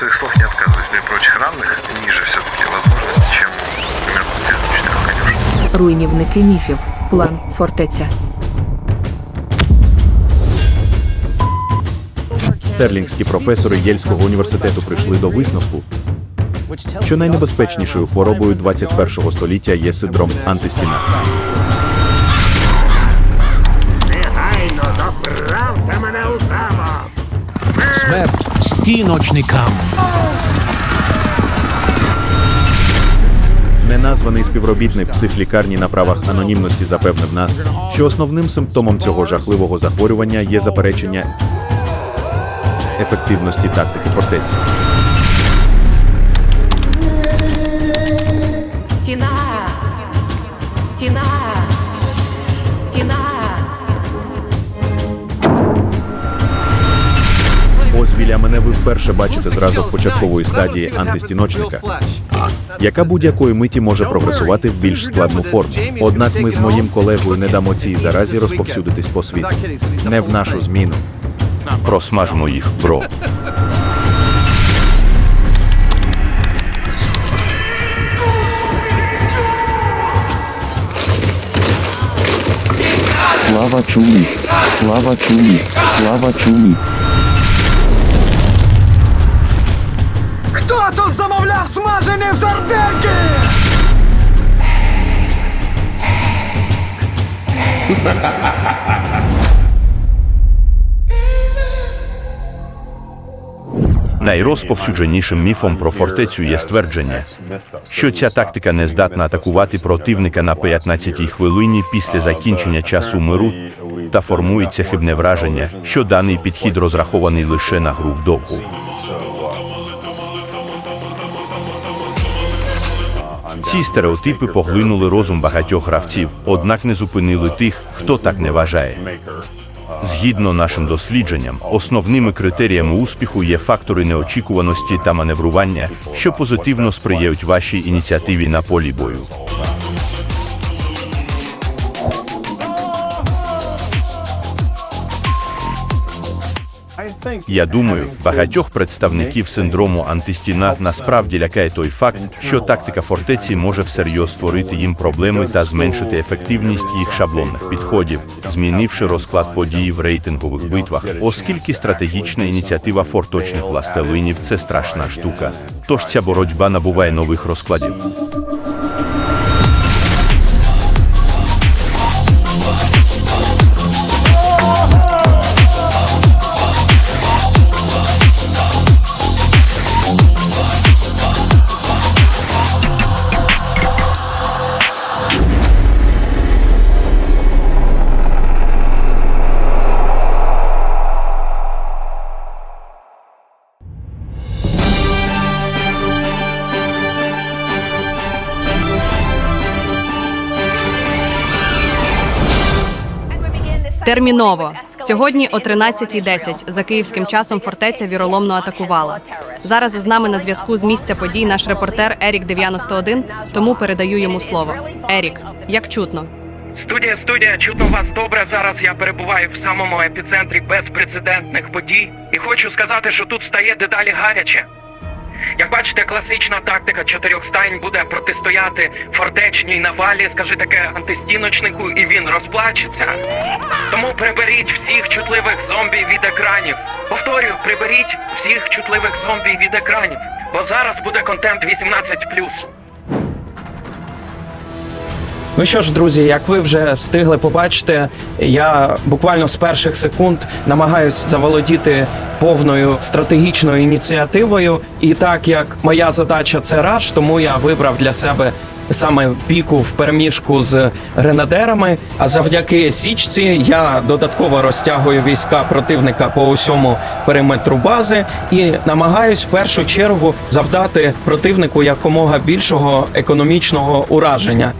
своих слов не отказываюсь. При прочих равных ниже все-таки возможности, чем, например, после четырех конюшен. Руйнівники міфів. План фортеця. Стерлінгські професори Єльського університету прийшли до висновку, що найнебезпечнішою хворобою 21 століття є синдром антистіна. Негайно доправте мене у замок! Смерть стіночникам. Неназваний співробітник психлікарні на правах анонімності запевнив нас, що основним симптомом цього жахливого захворювання є заперечення ефективності тактики фортеці. Стіна! Стіна! Стіна! Біля мене ви вперше бачите зразок початкової стадії антистіночника, яка будь-якої миті може прогресувати в більш складну форму. Однак ми з моїм колегою не дамо цій заразі розповсюдитись по світу. Не в нашу зміну. Просмажмо їх, бро. Слава чулі! Слава чулі! Слава чулі! Сардельки? Найрозповсюдженішим міфом про фортецю є ствердження, що ця тактика не здатна атакувати противника на 15-й хвилині після закінчення часу миру та формується хибне враження, що даний підхід розрахований лише на гру вдовгу. Ці стереотипи поглинули розум багатьох гравців, однак не зупинили тих, хто так не вважає. Згідно нашим дослідженням, основними критеріями успіху є фактори неочікуваності та маневрування, що позитивно сприяють вашій ініціативі на полі бою. Я думаю, багатьох представників синдрому антистіна насправді лякає той факт, що тактика фортеці може всерйоз створити їм проблеми та зменшити ефективність їх шаблонних підходів, змінивши розклад подій в рейтингових битвах, оскільки стратегічна ініціатива форточних властелинів це страшна штука. Тож ця боротьба набуває нових розкладів. Терміново сьогодні о 13.10 за київським часом фортеця віроломно атакувала. Зараз з нами на зв'язку з місця подій наш репортер Ерік 91, тому передаю йому слово. Ерік, як чутно? Студія, студія, чутно вас добре. Зараз я перебуваю в самому епіцентрі безпрецедентних подій і хочу сказати, що тут стає дедалі гаряче. Як бачите, класична тактика чотирьох стайн буде протистояти фортечній навалі, скажи таке антистіночнику, і він розплачеться. Тому приберіть всіх чутливих зомбі від екранів. Повторюю, приберіть всіх чутливих зомбі від екранів, бо зараз буде контент 18+. Ну що ж, друзі, як ви вже встигли побачити, я буквально з перших секунд намагаюсь заволодіти повною стратегічною ініціативою. І так як моя задача це раш, тому я вибрав для себе саме піку в переміжку з гренадерами. А завдяки січці я додатково розтягую війська противника по усьому периметру бази і намагаюсь в першу чергу завдати противнику якомога більшого економічного ураження.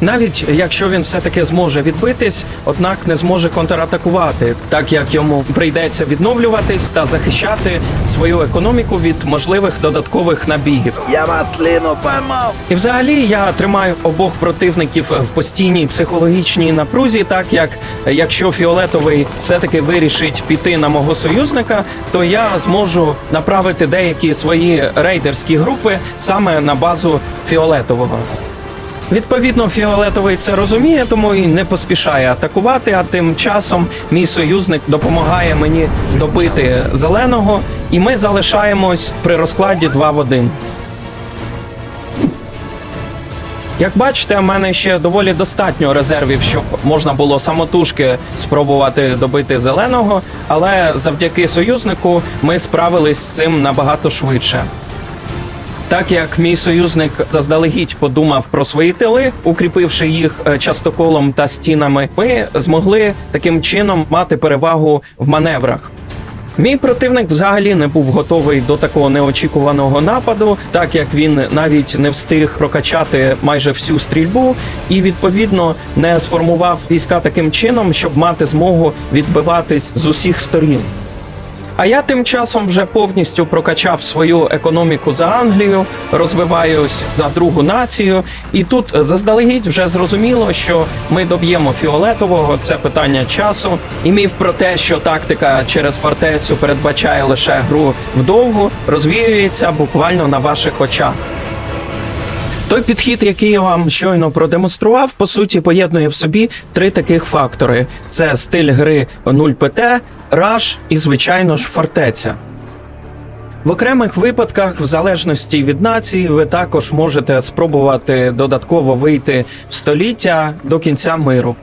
Навіть якщо він все-таки зможе відбитись, однак не зможе контратакувати, так як йому прийдеться відновлюватись та захищати свою економіку від можливих додаткових набігів. Я вас поймав. І взагалі я тримаю обох противників в постійній психологічній напрузі, так як якщо фіолетовий все-таки вирішить піти на мого союзника, то я зможу направити деякі свої рейдерські групи саме на базу фіолетового. Відповідно, фіолетовий це розуміє, тому і не поспішає атакувати. А тим часом мій союзник допомагає мені добити зеленого, і ми залишаємось при розкладі 2 в 1. Як бачите, в мене ще доволі достатньо резервів, щоб можна було самотужки спробувати добити зеленого, але завдяки союзнику ми справились з цим набагато швидше. Так як мій союзник заздалегідь подумав про свої тили, укріпивши їх е, частоколом та стінами, ми змогли таким чином мати перевагу в маневрах. Мій противник взагалі не був готовий до такого неочікуваного нападу, так як він навіть не встиг прокачати майже всю стрільбу, і відповідно не сформував війська таким чином, щоб мати змогу відбиватись з усіх сторін. А я тим часом вже повністю прокачав свою економіку за Англію, розвиваюсь за другу націю, і тут заздалегідь вже зрозуміло, що ми доб'ємо фіолетового. Це питання часу. І міф про те, що тактика через фортецю передбачає лише гру вдовгу, розвіюється буквально на ваших очах. Той підхід, який я вам щойно продемонстрував, по суті, поєднує в собі три таких фактори: це стиль гри 0 ПТ, раш і, звичайно ж, фортеця. В окремих випадках, в залежності від нації, ви також можете спробувати додатково вийти в століття до кінця миру.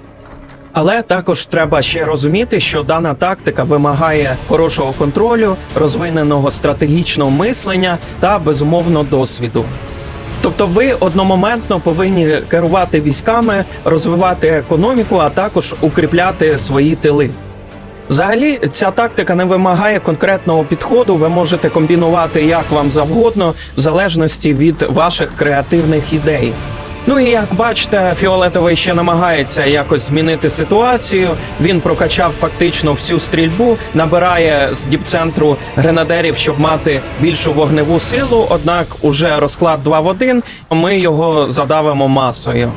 Але також треба ще розуміти, що дана тактика вимагає хорошого контролю, розвиненого стратегічного мислення та безумовно досвіду. Тобто ви одномоментно повинні керувати військами, розвивати економіку, а також укріпляти свої тили. Взагалі, ця тактика не вимагає конкретного підходу. Ви можете комбінувати як вам завгодно, в залежності від ваших креативних ідей. Ну і як бачите, фіолетовий ще намагається якось змінити ситуацію. Він прокачав фактично всю стрільбу, набирає з діпцентру гренадерів, щоб мати більшу вогневу силу. Однак, уже розклад 2 в 1, ми його задавимо масою.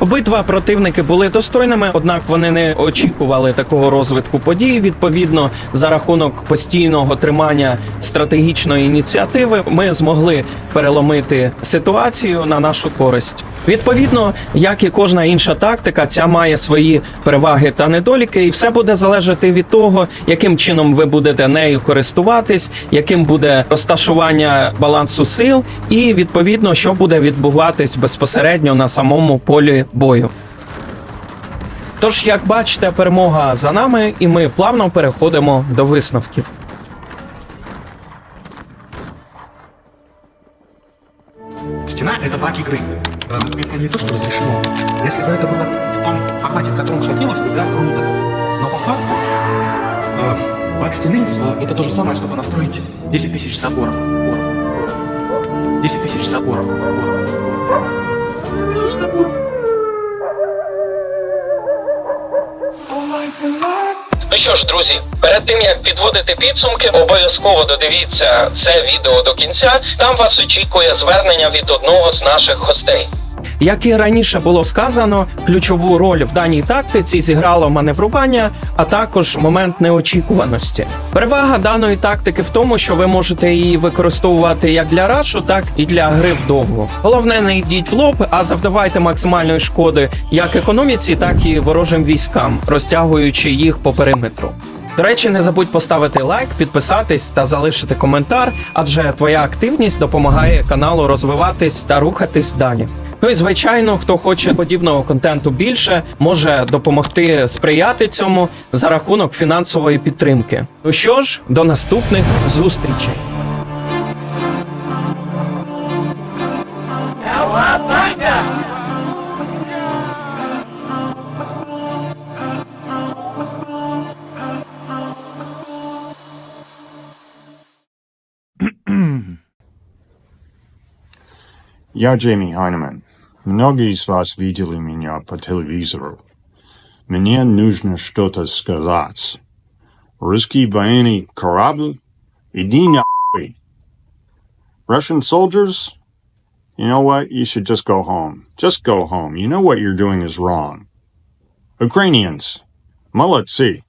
Обидва противники були достойними, однак вони не очікували такого розвитку подій. Відповідно, за рахунок постійного тримання стратегічної ініціативи, ми змогли переломити ситуацію на нашу користь. Відповідно, як і кожна інша тактика, ця має свої переваги та недоліки, і все буде залежати від того, яким чином ви будете нею користуватись, яким буде розташування балансу сил, і відповідно, що буде відбуватись безпосередньо на самому полі бою. Тож, як бачите, перемога за нами, і ми плавно переходимо до висновків. Стена — это баг игры. Э, Это не то, что разрешено. Если бы это было в том формате, в котором хотелось бы, да, круто. Но по факту э, баг стены э, это то же самое, чтобы настроить 10 тысяч заборов. Боров, боров. 10 тысяч заборов. Боров, боров. 10 тысяч заборов. Ну що ж, друзі, перед тим як підводити підсумки, обов'язково додивіться це відео до кінця. Там вас очікує звернення від одного з наших гостей. Як і раніше було сказано, ключову роль в даній тактиці зіграло маневрування, а також момент неочікуваності. Перевага даної тактики в тому, що ви можете її використовувати як для рашу, так і для гри вдовго. Головне, не йдіть в лоб, а завдавайте максимальної шкоди як економіці, так і ворожим військам, розтягуючи їх по периметру. До речі, не забудь поставити лайк, підписатись та залишити коментар, адже твоя активність допомагає каналу розвиватись та рухатись далі. Ну і звичайно, хто хоче подібного контенту більше, може допомогти сприяти цьому за рахунок фінансової підтримки. Ну що ж, до наступних зустрічей. Я Джеймі Хайнеман. Многие из вас видели меня по телевизору. Мне нужно что-то сказать. Русский военный корабль? Иди нахуй. Russian soldiers? You know what? You should just go home. Just go home. You know what you're doing is wrong. Ukrainians, молодцы.